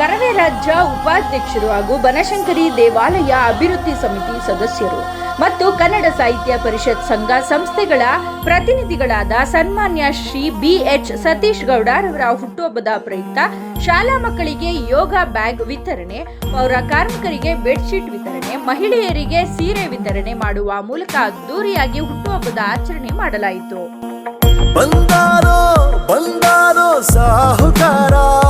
ಕರವೇ ರಾಜ್ಯ ಉಪಾಧ್ಯಕ್ಷರು ಹಾಗೂ ಬನಶಂಕರಿ ದೇವಾಲಯ ಅಭಿವೃದ್ಧಿ ಸಮಿತಿ ಸದಸ್ಯರು ಮತ್ತು ಕನ್ನಡ ಸಾಹಿತ್ಯ ಪರಿಷತ್ ಸಂಘ ಸಂಸ್ಥೆಗಳ ಪ್ರತಿನಿಧಿಗಳಾದ ಸನ್ಮಾನ್ಯ ಶ್ರೀ ಬಿ ಎಚ್ ಸತೀಶ್ ಗೌಡರವರ ಹುಟ್ಟುಹಬ್ಬದ ಪ್ರಯುಕ್ತ ಶಾಲಾ ಮಕ್ಕಳಿಗೆ ಯೋಗ ಬ್ಯಾಗ್ ವಿತರಣೆ, ಪೌರ ಕಾರ್ಮಿಕರಿಗೆ ಬೆಡ್ಶೀಟ್ ವಿತರಣೆ. ಮಹಿಳೆಯರಿಗೆ ಸೀರೆ ವಿತರಣೆ ಮಾಡುವ ಮೂಲಕ ಅದ್ದೂರಿಯಾಗಿ ಹುಟ್ಟುಹಬ್ಬದ ಆಚರಣೆ ಮಾಡಲಾಯಿತು. ಬಂದಾರೋ ಬಂದಾರೋ ಸಾಹುಕಾರ.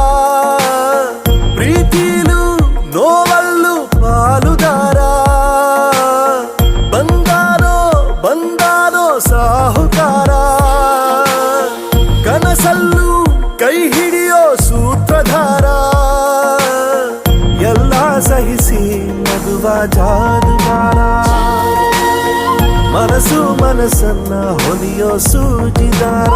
ಮನಸ್ಸು ಮನಸ್ಸನ್ನ ಹೊಲಿಯೋ ಸೂಜಿದಾರ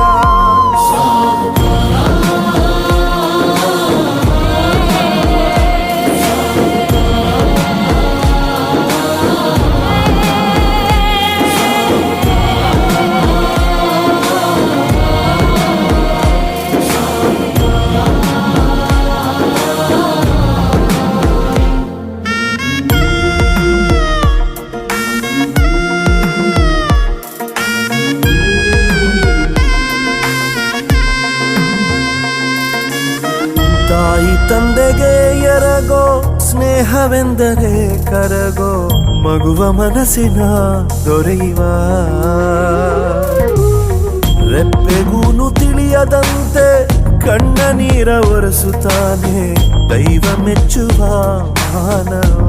ಸ್ನೇಹವೆಂದರೆ ಕರಗೋ ಮಗುವ ಮನಸ್ಸಿನ ದೊರೆಯುವ. ರೆಪ್ಪೆಗೂನು ತಿಳಿಯದಂತೆ ಕಣ್ಣ ನೀರ ಒರೆಸುತ್ತಾನೆ ದೈವ ಮೆಚ್ಚುವ ಮಾನವ.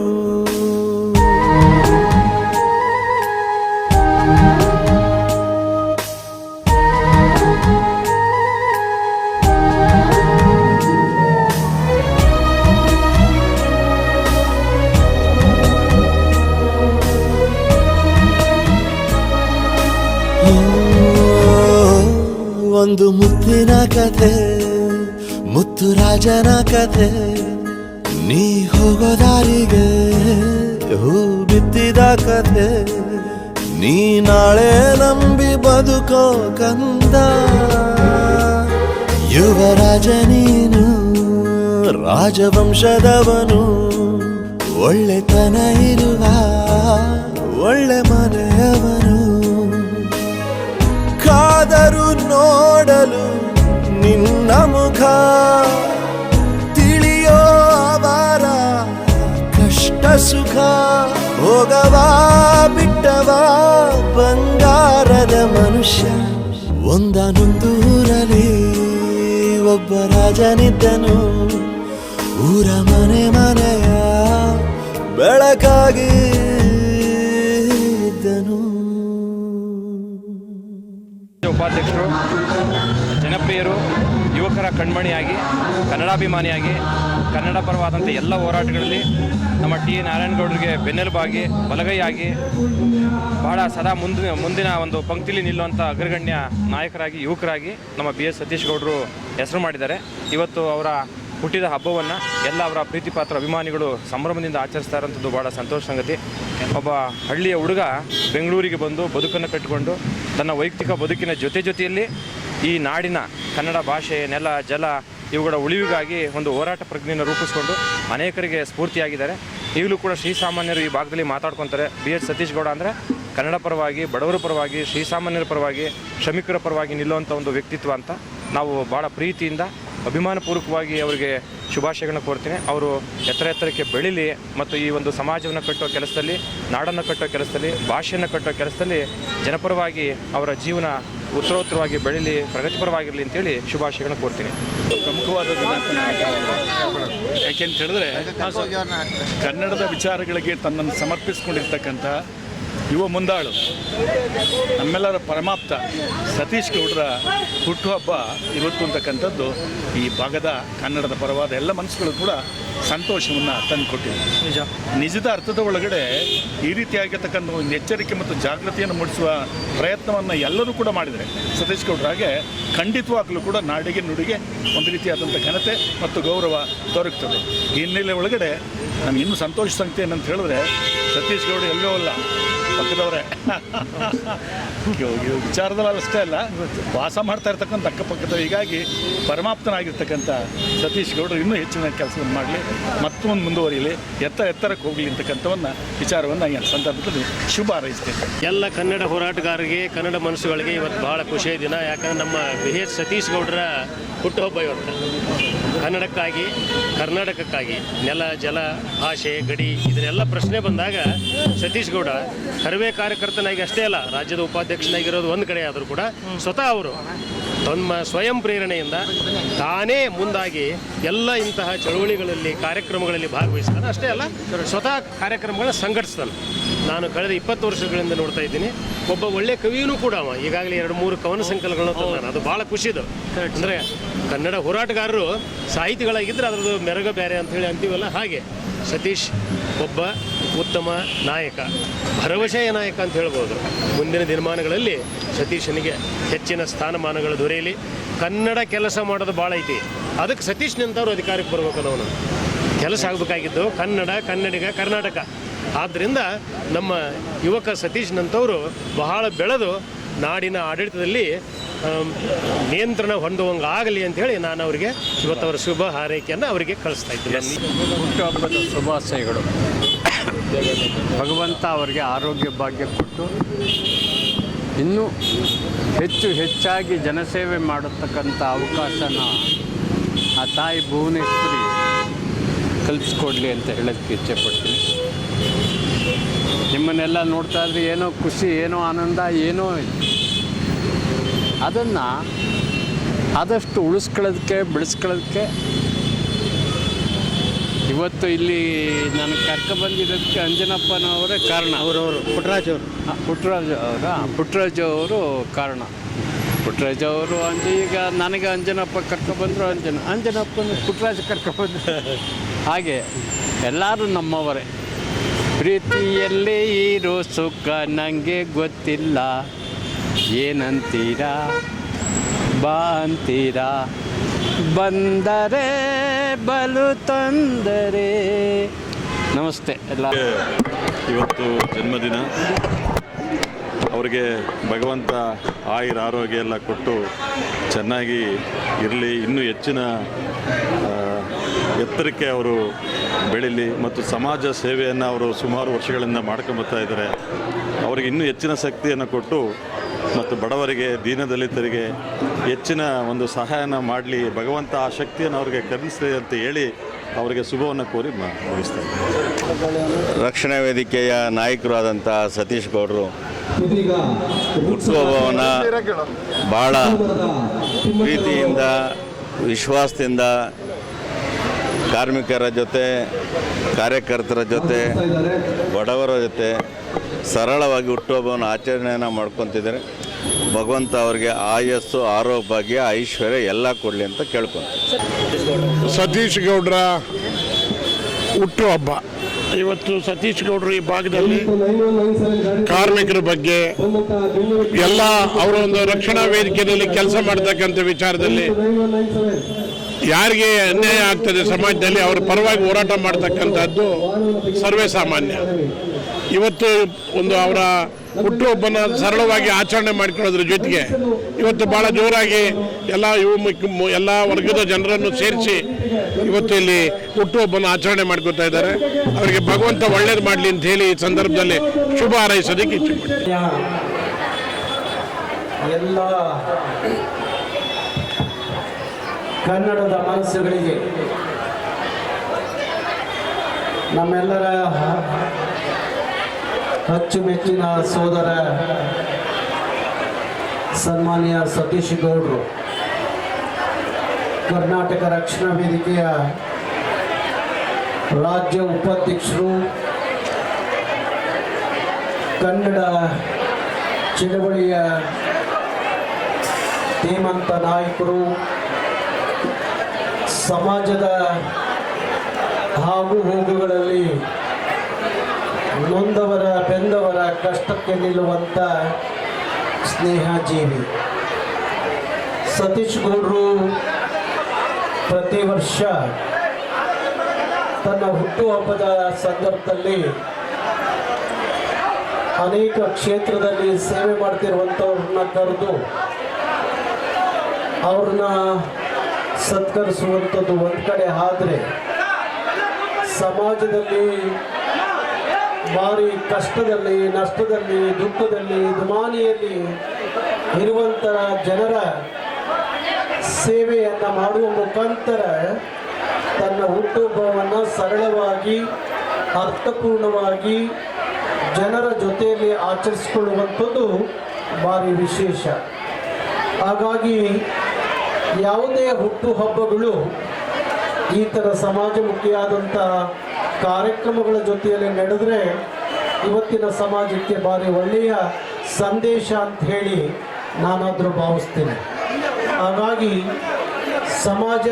ಕಥೆ, ಮುತ್ತು ರಾಜನ ಕಥೆ. ನೀ ಹೋಗೋ ದಾರಿಗೆ ಹೂ ಬಿತ್ತಿದ ಕಥೆ. ನೀ ನಾಳೆ ನಂಬಿ ಬದುಕೋ ಕಂದ. ಯುವರಾಜ ನೀನು, ರಾಜವಂಶದವನು. ಒಳ್ಳೆತನ ಇರುವ, ಒಳ್ಳೆ ಮನೆಯವನು. ಕಾದರು ನೋಡಲು ಮುಖ ತಿಳಿಯೋ ಅವರ ಕಷ್ಟ ಸುಖ ಹೋಗವಾ ಬಿಟ್ಟವಾ ಬಂಗಾರದ ಮನುಷ್ಯ. ಒಂದಾನೊಂದು ಊರಲ್ಲಿ ಒಬ್ಬ ರಾಜನಿದ್ದನು. ಊರ ಮನೆ ಮನೆಯ ಬೆಳಕಾಗಿ ಉಪಾಧ್ಯಕ್ಷರು, ಜನಪ್ರಿಯರು ಯುವಕರ ಕಣ್ಮಣಿಯಾಗಿ, ಕನ್ನಡಾಭಿಮಾನಿಯಾಗಿ, ಕನ್ನಡ ಪರವಾದಂಥ ಎಲ್ಲ ಹೋರಾಟಗಳಲ್ಲಿ ನಮ್ಮ ಟಿ ನಾರಾಯಣಗೌಡರಿಗೆ ಬೆನ್ನೆಲುಬಾಗಿ, ಬಲಗೈಯಾಗಿ, ಬಹಳ ಸದಾ ಮುಂದಿನ ಮುಂದಿನ ಒಂದು ಪಂಕ್ತಿಲಿ ನಿಲ್ಲುವಂಥ ಅಗ್ರಗಣ್ಯ ನಾಯಕರಾಗಿ, ಯುವಕರಾಗಿ ನಮ್ಮ ಬಿ ಎಸ್ ಸತೀಶ್ ಗೌಡರು ಹೆಸರು ಮಾಡಿದ್ದಾರೆ. ಇವತ್ತು ಅವರ ಹುಟ್ಟಿದ ಹಬ್ಬವನ್ನು ಎಲ್ಲ ಅವರ ಪ್ರೀತಿ ಪಾತ್ರ ಅಭಿಮಾನಿಗಳು ಸಂಭ್ರಮದಿಂದ ಆಚರಿಸ್ತಾ ಇರೋಂಥದ್ದು ಭಾಳ ಸಂತೋಷ ಸಂಗತಿ. ಒಬ್ಬ ಹಳ್ಳಿಯ ಹುಡುಗ ಬೆಂಗಳೂರಿಗೆ ಬಂದು ಬದುಕನ್ನು ಕಟ್ಟಿಕೊಂಡು, ತನ್ನ ವೈಯಕ್ತಿಕ ಬದುಕಿನ ಜೊತೆ ಜೊತೆಯಲ್ಲಿ ಈ ನಾಡಿನ ಕನ್ನಡ ಭಾಷೆ, ನೆಲ, ಜಲ ಇವುಗಳ ಉಳಿವಿಗಾಗಿ ಒಂದು ಹೋರಾಟ ಪ್ರಜ್ಞೆಯನ್ನು ರೂಪಿಸಿಕೊಂಡು ಅನೇಕರಿಗೆ ಸ್ಫೂರ್ತಿಯಾಗಿದ್ದಾರೆ. ಈಗಲೂ ಕೂಡ ಶ್ರೀಸಾಮಾನ್ಯರು ಈ ಭಾಗದಲ್ಲಿ ಮಾತಾಡ್ಕೊತಾರೆ. ಬಿ ಎಚ್ ಸತೀಶ್ ಗೌಡ ಅಂದರೆ ಕನ್ನಡ ಪರವಾಗಿ, ಬಡವರ ಪರವಾಗಿ ಶ್ರೀಸಾಮಾನ್ಯರ ಪರವಾಗಿ, ಶ್ರಮಿಕರ ಪರವಾಗಿ ನಿಲ್ಲುವಂಥ ಒಂದು ವ್ಯಕ್ತಿತ್ವ ಅಂತ ನಾವು ಭಾಳ ಪ್ರೀತಿಯಿಂದ, ಅಭಿಮಾನಪೂರ್ವಕವಾಗಿ ಅವರಿಗೆ ಶುಭಾಶಯಗಳನ್ನು ಕೋರ್ತೀನಿ. ಅವರು ಎತ್ತರ ಎತ್ತರಕ್ಕೆ ಬೆಳೀಲಿ ಮತ್ತು ಈ ಒಂದು ಸಮಾಜವನ್ನು ಕಟ್ಟೋ ಕೆಲಸದಲ್ಲಿ, ನಾಡನ್ನು ಕಟ್ಟೋ ಕೆಲಸದಲ್ಲಿ, ಭಾಷೆಯನ್ನು ಕಟ್ಟೋ ಕೆಲಸದಲ್ಲಿ ಜನಪರವಾಗಿ ಅವರ ಜೀವನ ಉತ್ತರೋತ್ತರವಾಗಿ ಬೆಳೀಲಿ, ಪ್ರಗತಿಪರವಾಗಿರಲಿ ಅಂತೇಳಿ ಶುಭಾಶಯಗಳನ್ನು ಕೋರ್ತೀನಿ. ಪ್ರಮುಖವಾದ ಯಾಕೆಂತ ಹೇಳಿದ್ರೆ, ಕನ್ನಡದ ವಿಚಾರಗಳಿಗೆ ತನ್ನನ್ನು ಸಮರ್ಪಿಸಿಕೊಂಡಿರ್ತಕ್ಕಂಥ ಯುವ ಮುಂದಾಳು, ನಮ್ಮೆಲ್ಲರ ಪರಮಾಪ್ತ ಸತೀಶ್ ಗೌಡರ ಹುಟ್ಟುಹಬ್ಬ ಇವತ್ತು ಅಂತಕ್ಕಂಥದ್ದು ಈ ಭಾಗದ ಕನ್ನಡದ ಪರವಾದ ಎಲ್ಲ ಮನಸ್ಸುಗಳು ಕೂಡ ಸಂತೋಷವನ್ನು ತಂದುಕೊಟ್ಟಿದೆ ನಿಜ. ನಿಜದ ಅರ್ಥದ ಒಳಗಡೆ ಈ ರೀತಿಯಾಗಿರ್ತಕ್ಕಂಥ ಒಂದು ಎಚ್ಚರಿಕೆ ಮತ್ತು ಜಾಗೃತಿಯನ್ನು ಮೂಡಿಸುವ ಪ್ರಯತ್ನವನ್ನು ಎಲ್ಲರೂ ಕೂಡ ಮಾಡಿದರೆ ಸತೀಶ್ ಗೌಡ್ರ ಹಾಗೆ ಖಂಡಿತವಾಗಲೂ ಕೂಡ ನಾಡಿಗೆ ನುಡಿಗೆ ಒಂದು ರೀತಿಯಾದಂಥ ಘನತೆ ಮತ್ತು ಗೌರವ ದೊರಕ್ತದೆ. ಈ ಹಿನ್ನೆಲೆ ಒಳಗಡೆ ನಾನು ಇನ್ನೂ ಸಂತೋಷ ಸಂಗತಿ ಏನಂತ ಹೇಳಿದ್ರೆ ಸತೀಶ್ ಗೌಡ ಎಲ್ಲೋ ಅಲ್ಲ ಪಕ್ಕದವರೇ. ವಿಚಾರದಲ್ಲ ಅಷ್ಟೇ ಅಲ್ಲ ವಾಸ ಮಾಡ್ತಾ ಇರ್ತಕ್ಕಂಥ ಅಕ್ಕಪಕ್ಕದ ಹೀಗಾಗಿ ಪರಮಾಪ್ತನಾಗಿರ್ತಕ್ಕಂಥ ಸತೀಶ್ ಗೌಡರು ಇನ್ನೂ ಹೆಚ್ಚಿನ ಕೆಲಸವನ್ನು ಮಾಡಲಿ ಮತ್ತೊಂದು ಮುಂದುವರಿಯಲಿ ಎತ್ತರ ಎತ್ತರಕ್ಕೆ ಹೋಗಲಿ ಅಂತಕ್ಕಂಥವನ್ನ ವಿಚಾರವನ್ನು ಈ ಸಂದರ್ಭದಲ್ಲಿ ಶುಭ ಹಾರೈಸ್ತೇನೆ. ಎಲ್ಲ ಕನ್ನಡ ಹೋರಾಟಗಾರರಿಗೆ ಕನ್ನಡ ಮನಸ್ಸುಗಳಿಗೆ ಇವತ್ತು ಬಹಳ ಖುಷಿಯ ದಿನ. ಯಾಕಂದ್ರೆ ನಮ್ಮ ಬಿ ಎಸ್ ಸತೀಶ್ ಗೌಡರ ಹುಟ್ಟುಹಬ್ಬ ಇವತ್ತು ಕನ್ನಡಕ್ಕಾಗಿ, ಕರ್ನಾಟಕಕ್ಕಾಗಿ, ನೆಲ, ಜಲ, ಭಾಷೆ, ಗಡಿ, ಇದನ್ನೆಲ್ಲ ಪ್ರಶ್ನೆ ಬಂದಾಗ ಸತೀಶ್ ಗೌಡ ಕರವೇ ಕಾರ್ಯಕರ್ತನಾಗಿ ಅಷ್ಟೇ ಅಲ್ಲ, ರಾಜ್ಯದ ಉಪಾಧ್ಯಕ್ಷನಾಗಿರೋದು ಒಂದು ಕಡೆ ಆದರೂ ಕೂಡ ಸ್ವತಃ ಅವರು ತಮ್ಮ ಸ್ವಯಂ ಪ್ರೇರಣೆಯಿಂದ ತಾನೇ ಮುಂದಾಗಿ ಎಲ್ಲ ಇಂತಹ ಚಳುವಳಿಗಳಲ್ಲಿ, ಕಾರ್ಯಕ್ರಮಗಳಲ್ಲಿ ಭಾಗವಹಿಸ್ತಾನೆ. ಅಷ್ಟೇ ಅಲ್ಲ, ಸ್ವತಃ ಕಾರ್ಯಕ್ರಮಗಳನ್ನ ಸಂಘಟಿಸ್ತಾನೆ. ನಾನು ಕಳೆದ ಇಪ್ಪತ್ತು ವರ್ಷಗಳಿಂದ ನೋಡ್ತಾ ಇದ್ದೀನಿ. ಒಬ್ಬ ಒಳ್ಳೆ ಕವಿಯೂ ಕೂಡ ಅವ. ಈಗಾಗಲೇ ಎರಡು ಮೂರು ಕವನ ಸಂಕಲನಗಳನ್ನು ತಂದಾನೆ. ಅದು ಭಾಳ ಖುಷಿದು ಅಂದರೆ ಕನ್ನಡ ಹೋರಾಟಗಾರರು ಸಾಹಿತಿಗಳಾಗಿದ್ದರೆ ಅದರದ್ದು ಮೆರಗ ಬೇರೆ ಅಂತ ಹೇಳಿ ಅಂತೀವಲ್ಲ ಹಾಗೆ. ಸತೀಶ್ ಒಬ್ಬ ಉತ್ತಮ ನಾಯಕ, ಭರವಸೆಯ ನಾಯಕ ಅಂತ ಹೇಳ್ಬೋದು. ಮುಂದಿನ ದಿನಮಾನಗಳಲ್ಲಿ ಸತೀಶನಿಗೆ ಹೆಚ್ಚಿನ ಸ್ಥಾನಮಾನಗಳು ದೊರೆಯಲಿ. ಕನ್ನಡ ಕೆಲಸ ಮಾಡೋದು ಭಾಳ ಐತಿ. ಅದಕ್ಕೆ ಸತೀಶ್ ನಿಂತವ್ರು ಅಧಿಕಾರಕ್ಕೆ ಬರ್ಬೇಕು ಅವನು ಕೆಲಸ ಆಗಬೇಕಾಗಿದ್ದು ಕನ್ನಡ, ಕನ್ನಡಿಗ, ಕರ್ನಾಟಕ. ಆದ್ದರಿಂದ ನಮ್ಮ ಯುವಕ ಸತೀಶ್ ನಂತವರು ಬಹಳ ಬೆಳೆದು ನಾಡಿನ ಆಡಳಿತದಲ್ಲಿ ನಿಯಂತ್ರಣ ಹೊಂದುವಂಗೆ ಆಗಲಿ ಅಂತೇಳಿ ನಾನು ಅವರಿಗೆ ಇವತ್ತು ಅವರ ಶುಭ ಹಾರೈಕೆಯನ್ನು ಅವರಿಗೆ ಕಳಿಸ್ತಾ ಇದ್ದೀನಿ. ಹುಟ್ಟುಹಬ್ಬದ ಶುಭಾಶಯಗಳು. ಭಗವಂತ ಅವರಿಗೆ ಆರೋಗ್ಯ ಭಾಗ್ಯ ಕೊಟ್ಟು ಇನ್ನೂ ಹೆಚ್ಚು ಹೆಚ್ಚಾಗಿ ಜನಸೇವೆ ಮಾಡತಕ್ಕಂಥ ಅವಕಾಶನ ಆ ತಾಯಿ ಭುವನೇಶ್ವರಿ ಕಲ್ಪಿಸ್ಕೊಡ್ಲಿ ಅಂತ ಹೇಳೋದಕ್ಕೆ ಇಚ್ಛೆಪಡ್ತೀನಿ. ನಿಮ್ಮನ್ನೆಲ್ಲ ನೋಡ್ತಾ ಇದ್ರೆ ಏನೋ ಖುಷಿ, ಏನೋ ಆನಂದ, ಏನೋ ಅದನ್ನು ಆದಷ್ಟು ಉಳಿಸ್ಕೊಳ್ಳೋದಕ್ಕೆ ಬೆಳೆಸ್ಕೊಳ್ಳೋದಕ್ಕೆ ಇವತ್ತು ಇಲ್ಲಿ ನಾನು ಕರ್ಕೊಬಂದಿರೋದಕ್ಕೆ ಅಂಜನಪ್ಪನವರೇ ಕಾರಣ. ಅವರವರು ಪುಟ್ಟರಾಜ್ ಅವರು. ಪುಟ್ರಾಜ್ ಅವರ ಪುಟ್ರಾಜ್ ಅವರು ಕಾರಣ. ಪುಟ್ಟರಾಜ್ ಅವರು ಅಂಜ ಈಗ ನನಗೆ ಅಂಜನಪ್ಪ ಕರ್ಕೊಬಂದರು ಅಂಜನ ಅಂಜನಪ್ಪನ ಪುಟ್ಟರಾಜ್ ಬಂದ ಹಾಗೆ ಎಲ್ಲರೂ ನಮ್ಮವರೇ. ಪ್ರೀತಿಯಲ್ಲಿ ಇರೋ ಸುಖ ನನಗೆ ಗೊತ್ತಿಲ್ಲ. ಏನಂತೀರಾ? ಬಾ ಬಂದರೆ ಬಲು ತಂದರೆ. ನಮಸ್ತೆ ಎಲ್ಲ. ಇವತ್ತು ಜನ್ಮದಿನ. ಅವರಿಗೆ ಭಗವಂತ ಆಯುರ ಆರೋಗ್ಯ ಎಲ್ಲ ಕೊಟ್ಟು ಚೆನ್ನಾಗಿ ಇರಲಿ. ಇನ್ನೂ ಹೆಚ್ಚಿನ ಎತ್ತರಿಕೆ ಎತ್ತರಕ್ಕೆ ಅವರು ಬೆಳೀಲಿ ಮತ್ತು ಸಮಾಜ ಸೇವೆಯನ್ನು ಅವರು ಸುಮಾರು ವರ್ಷಗಳಿಂದ ಮಾಡ್ಕೊಂಬರ್ತಾ ಇದ್ದಾರೆ. ಅವರಿಗೆ ಇನ್ನೂ ಹೆಚ್ಚಿನ ಶಕ್ತಿಯನ್ನು ಕೊಟ್ಟು ಮತ್ತು ಬಡವರಿಗೆ ದೀನದಲಿತರಿಗೆ ಹೆಚ್ಚಿನ ಒಂದು ಸಹಾಯನ ಮಾಡಲಿ ಭಗವಂತ ಆ ಶಕ್ತಿಯನ್ನು ಅವರಿಗೆ ಕರುಣಿಸಲಿ ಅಂತ ಹೇಳಿ ಅವರಿಗೆ ಶುಭವನ್ನು ಕೋರಿ ಮುಗಿಸ್ತೇನೆ ರಕ್ಷಣಾ ವೇದಿಕೆಯ ನಾಯಕರು ಆದಂಥ ಸತೀಶ್ ಗೌಡರು ಹುಟ್ಟುಹಬ್ಬವನ್ನು ಭಾಳ ಪ್ರೀತಿಯಿಂದ ವಿಶ್ವಾಸದಿಂದ ಕಾರ್ಮಿಕರ ಜೊತೆ ಕಾರ್ಯಕರ್ತರ ಜೊತೆ ಬಡವರ ಜೊತೆ ಸರಳವಾಗಿ ಹುಟ್ಟುಹಬ್ಬವನ್ನು ಆಚರಣೆಯನ್ನು ಮಾಡ್ಕೊತಿದ್ದಾರೆ. ಭಗವಂತ ಅವರಿಗೆ ಆಯಸ್ಸು ಆರೋಗ್ಯ ಐಶ್ವರ್ಯ ಎಲ್ಲ ಕೊಡಲಿ ಅಂತ ಕೇಳ್ಕೊಂತ ಸತೀಶ್ ಗೌಡ್ರ ಹುಟ್ಟುಹಬ್ಬ. ಇವತ್ತು ಸತೀಶ್ ಗೌಡ್ರ ಈ ಭಾಗದಲ್ಲಿ ಕಾರ್ಮಿಕರ ಬಗ್ಗೆ ಎಲ್ಲ ಅವರ ಒಂದು ರಕ್ಷಣಾ ವೇದಿಕೆಯಲ್ಲಿ ಕೆಲಸ ಮಾಡ್ತಕ್ಕಂಥ ವಿಚಾರದಲ್ಲಿ ಯಾರಿಗೆ ಅನ್ಯಾಯ ಆಗ್ತದೆ ಸಮಾಜದಲ್ಲಿ ಅವರ ಪರವಾಗಿ ಹೋರಾಟ ಮಾಡ್ತಕ್ಕಂಥದ್ದು ಸರ್ವೇ ಸಾಮಾನ್ಯ ಇವತ್ತು ಒಂದು ಅವರ ಹುಟ್ಟುಹಬ್ಬನ ಸರಳವಾಗಿ ಆಚರಣೆ ಮಾಡ್ಕೊಳ್ಳೋದ್ರ ಜೊತೆಗೆ ಇವತ್ತು ಭಾಳ ಜೋರಾಗಿ ಎಲ್ಲ ಯುವ ಎಲ್ಲ ವರ್ಗದ ಜನರನ್ನು ಸೇರಿಸಿ ಇವತ್ತು ಇಲ್ಲಿ ಹುಟ್ಟುಹಬ್ಬನ ಆಚರಣೆ ಮಾಡ್ಕೊತಾ ಇದ್ದಾರೆ ಅವರಿಗೆ ಭಗವಂತ ಒಳ್ಳೇದು ಮಾಡಲಿ ಅಂತ ಹೇಳಿ ಈ ಸಂದರ್ಭದಲ್ಲಿ ಶುಭ ಹಾರೈಸೋದಕ್ಕೆ ಇಚ್ಛೆ ಪಡ್ತೀನಿ. ಕನ್ನಡದ ಮನಸ್ಸುಗಳಿಗೆ. ನಮ್ಮೆಲ್ಲರ ಅಚ್ಚುಮೆಚ್ಚಿನ ಸೋದರ ಸನ್ಮಾನ್ಯ ಸತೀಶ್ ಗೌಡರು, ಕರ್ನಾಟಕ ರಕ್ಷಣಾ ವೇದಿಕೆಯ ರಾಜ್ಯ ಉಪಾಧ್ಯಕ್ಷರು, ಕನ್ನಡ ಚಳವಳಿಯ ಧೀಮಂತ ನಾಯಕರು ಸಮಾಜದ ಹಾಗೂ ಹೋಗುಗಳಲ್ಲಿ ನೊಂದವರ ಬೆಂದವರ ಕಷ್ಟಕ್ಕೆ ನಿಲ್ಲುವಂಥ ಸ್ನೇಹಜೀವಿ. ಸತೀಶ್ ಗೌಡ್ರು ಪ್ರತಿ ವರ್ಷ ತನ್ನ ಹುಟ್ಟುಹಬ್ಬದ ಸಂದರ್ಭದಲ್ಲಿ ಅನೇಕ ಕ್ಷೇತ್ರದಲ್ಲಿ ಸೇವೆ ಮಾಡ್ತಿರುವಂಥವ್ರನ್ನ ಕರೆದು ಅವ್ರನ್ನ ಸತ್ಕರಿಸುವಂಥದ್ದು ಒಂದು ಕಡೆ ಆದರೆ ಸಮಾಜದಲ್ಲಿ ಭಾರಿ ಕಷ್ಟದಲ್ಲಿ, ನಷ್ಟದಲ್ಲಿ, ದುಃಖದಲ್ಲಿ, ದುಮಾನಿಯಲ್ಲಿ ಇರುವಂಥ ಜನರ ಸೇವೆಯನ್ನು ಮಾಡುವ ಮುಖಾಂತರ ತನ್ನ ಹುಟ್ಟುಹಬ್ಬವನ್ನು ಸರಳವಾಗಿ, ಅರ್ಥಪೂರ್ಣವಾಗಿ ಜನರ ಜೊತೆಯಲ್ಲಿ ಆಚರಿಸಿಕೊಳ್ಳುವಂಥದ್ದು ಭಾರಿ ವಿಶೇಷ. ಹಾಗಾಗಿ ಯಾವುದೇ ಹುಟ್ಟು ಹಬ್ಬಗಳು ಈ ಥರ ಸಮಾಜಮುಖಿಯಾದಂಥ ಕಾರ್ಯಕ್ರಮಗಳ ಜೊತೆಯಲ್ಲಿ ನಡೆದರೆ ಇವತ್ತಿನ ಸಮಾಜಕ್ಕೆ ಭಾರಿ ಒಳ್ಳೆಯ ಸಂದೇಶ ಅಂತ ಹೇಳಿ ನಾನಾದರೂ ಭಾವಿಸ್ತೇನೆ. ಹಾಗಾಗಿ ಸಮಾಜ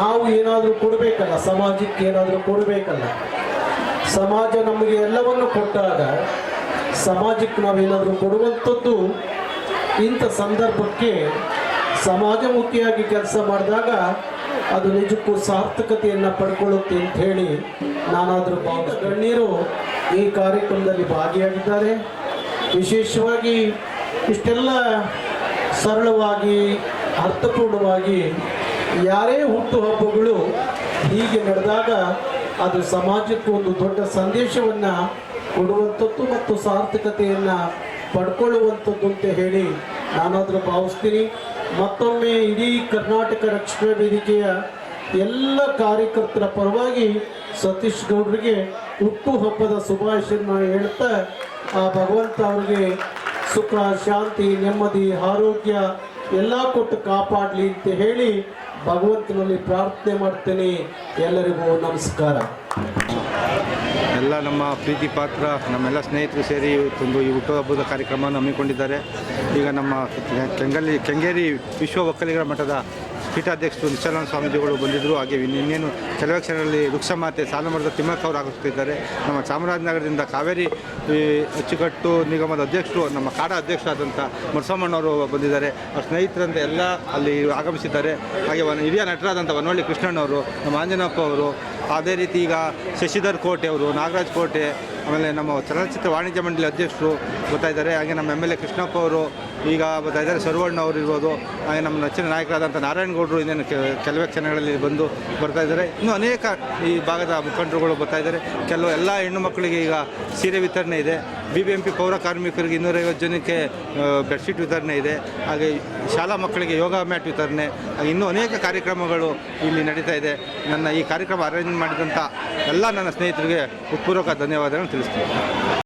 ನಾವು ಏನಾದರೂ ಕೊಡಬೇಕಲ್ಲ, ಸಮಾಜಕ್ಕೆ ಏನಾದರೂ ಕೊಡಬೇಕಲ್ಲ, ಸಮಾಜ ನಮಗೆ ಎಲ್ಲವನ್ನು ಕೊಟ್ಟಾಗ ಸಮಾಜಕ್ಕೆ ನಾವೇನಾದರೂ ಕೊಡುವಂಥದ್ದು ಇಂಥ ಸಂದರ್ಭಕ್ಕೆ ಸಮಾಜಮುಖಿಯಾಗಿ ಕೆಲಸ ಮಾಡಿದಾಗ ಅದು ನಿಜಕ್ಕೂ ಸಾರ್ಥಕತೆಯನ್ನು ಪಡ್ಕೊಳ್ಳುತ್ತೆ ಅಂತ ಹೇಳಿ ನಾನಾದರೂ ಭಾವ ಗಣ್ಯರು ಈ ಕಾರ್ಯಕ್ರಮದಲ್ಲಿ ಭಾಗಿಯಾಗಿದ್ದಾರೆ. ವಿಶೇಷವಾಗಿ ಇಷ್ಟೆಲ್ಲ ಸರಳವಾಗಿ, ಅರ್ಥಪೂರ್ಣವಾಗಿ ಯಾರೇ ಹುಟ್ಟುಹಬ್ಬಗಳು ಹೀಗೆ ನಡೆದಾಗ ಅದು ಸಮಾಜಕ್ಕೂ ಒಂದು ದೊಡ್ಡ ಸಂದೇಶವನ್ನು ಕೊಡುವಂಥದ್ದು ಮತ್ತು ಸಾರ್ಥಕತೆಯನ್ನು ಪಡ್ಕೊಳ್ಳುವಂಥದ್ದು ಅಂತ ಹೇಳಿ ನಾನಾದರೂ ಭಾವಿಸ್ತೀನಿ. ಮತ್ತೊಮ್ಮೆ ಇಡೀ ಕರ್ನಾಟಕ ರಕ್ಷಣಾ ವೇದಿಕೆಯ ಎಲ್ಲ ಕಾರ್ಯಕರ್ತರ ಪರವಾಗಿ ಸತೀಶ್ ಗೌಡ್ರಿಗೆ ಹುಟ್ಟುಹಬ್ಬದ ಶುಭಾಶಯನ ಹೇಳ್ತಾ, ಆ ಭಗವಂತ ಅವರಿಗೆ ಸುಖ, ಶಾಂತಿ, ನೆಮ್ಮದಿ, ಆರೋಗ್ಯ ಎಲ್ಲ ಕೊಟ್ಟು ಕಾಪಾಡಲಿ ಅಂತ ಹೇಳಿ ಭಗವಂತನಲ್ಲಿ ಪ್ರಾರ್ಥನೆ ಮಾಡ್ತೇನೆ. ಎಲ್ಲರಿಗೂ ನಮಸ್ಕಾರ. ಎಲ್ಲ ನಮ್ಮ ಪ್ರೀತಿ ಪಾತ್ರ, ನಮ್ಮೆಲ್ಲ ಸ್ನೇಹಿತರು ಸೇರಿ ತುಂಬ ಈ ಹುಟ್ಟುಹಬ್ಬದ ಕಾರ್ಯಕ್ರಮವನ್ನು ಹಮ್ಮಿಕೊಂಡಿದ್ದಾರೆ. ಈಗ ನಮ್ಮ ಕೆಂಗಲ್ಲಿ, ಕೆಂಗೇರಿ ವಿಶ್ವ ಒಕ್ಕಲಿಗರ ಮಠದ ಪೀಠಾಧ್ಯಕ್ಷರು ನಿಶ್ಚಲಾನಂದ ಸ್ವಾಮೀಜಿಗಳು ಬಂದಿದ್ದರು ಹಾಗೆ ಇನ್ನು- ಇನ್ನೇನು ಕೆಲವೇ ಕ್ಷಣಗಳಲ್ಲಿ ವೃಕ್ಷಮಾತೆ ಸಾಲಮರದ ತಿಮ್ಮಕ್ಕ ಅವರು ಆಗುತ್ತಿದ್ದಾರೆ. ನಮ್ಮ ಚಾಮರಾಜನಗರದಿಂದ ಕಾವೇರಿ ಅಚ್ಚುಕಟ್ಟು ನಿಗಮದ ಅಧ್ಯಕ್ಷರು, ನಮ್ಮ ಕಾಡ ಅಧ್ಯಕ್ಷರಾದಂಥ ಮರಸಮ್ಮಣ್ಣವರು ಬಂದಿದ್ದಾರೆ. ಅವ್ರ ಸ್ನೇಹಿತರಂತೆ ಎಲ್ಲ ಅಲ್ಲಿ ಆಗಮಿಸಿದ್ದಾರೆ. ಹಾಗೆ ಹಿರಿಯ ನಟರಾದಂಥ ವನವಳ್ಳಿ ಕೃಷ್ಣಣ್ಣವರು, ನಮ್ಮ ಆಂಜನಪ್ಪ ಅವರು ಅದೇ ರೀತಿ ಈಗ ಶಶಿಧರ್ ಕೋಟೆ ಅವರು, ನಾಗರಾಜ್ ಕೋಟೆ, ಆಮೇಲೆ ನಮ್ಮ ಚಲನಚಿತ್ರ ವಾಣಿಜ್ಯ ಮಂಡಳಿ ಅಧ್ಯಕ್ಷರು ಬರ್ತಾ ಇದ್ದಾರೆ, ಹಾಗೆ ನಮ್ಮ ಎಂ ಎಲ್ ಎ ಕೃಷ್ಣಪ್ಪ ಅವರು ಈಗ ಬರ್ತಾ ಇದ್ದಾರೆ ಸರ್ವಣ್ಣ ಅವರು ಇರ್ಬೋದು, ಹಾಗೆ ನಮ್ಮ ನೆಚ್ಚಿನ ನಾಯಕರಾದಂಥ ನಾರಾಯಣಗೌಡರು ಇನ್ನೇನು ಕೆಲವೇ ಕ್ಷಣಗಳಲ್ಲಿ ಬಂದು ಬರ್ತಾ ಇದ್ದಾರೆ. ಇನ್ನೂ ಅನೇಕ ಈ ಭಾಗದ ಮುಖಂಡರುಗಳು ಬರ್ತಾ ಇದ್ದಾರೆ. ಕೆಲವು ಎಲ್ಲ ಹೆಣ್ಣು ಮಕ್ಕಳಿಗೆ ಈಗ ಸೀರೆ ವಿತರಣೆ ಇದೆ. ಬಿ ಬಿ ಎಂ ಪಿ ಪೌರ ಕಾರ್ಮಿಕರಿಗೆ ಇನ್ನೂರೈವತ್ತು ಜನಕ್ಕೆ ಬೆಡ್ಶೀಟ್ ವಿತರಣೆ ಇದೆ. ಹಾಗೆ ಶಾಲಾ ಮಕ್ಕಳಿಗೆ ಯೋಗ ಮ್ಯಾಟ್ ವಿತರಣೆ, ಹಾಗೆ ಇನ್ನೂ ಅನೇಕ ಕಾರ್ಯಕ್ರಮಗಳು ಇಲ್ಲಿ ನಡೀತಾ ಇದೆ. ನನ್ನ ಈ ಕಾರ್ಯಕ್ರಮ ಅರೇಂಜ್ ಮಾಡಿದಂಥ ಎಲ್ಲ ನನ್ನ ಸ್ನೇಹಿತರಿಗೆ ಉತ್ಪೂರ್ವಕ ಧನ್ಯವಾದಗಳನ್ನು ತಿಳಿಸ್ತೀನಿ.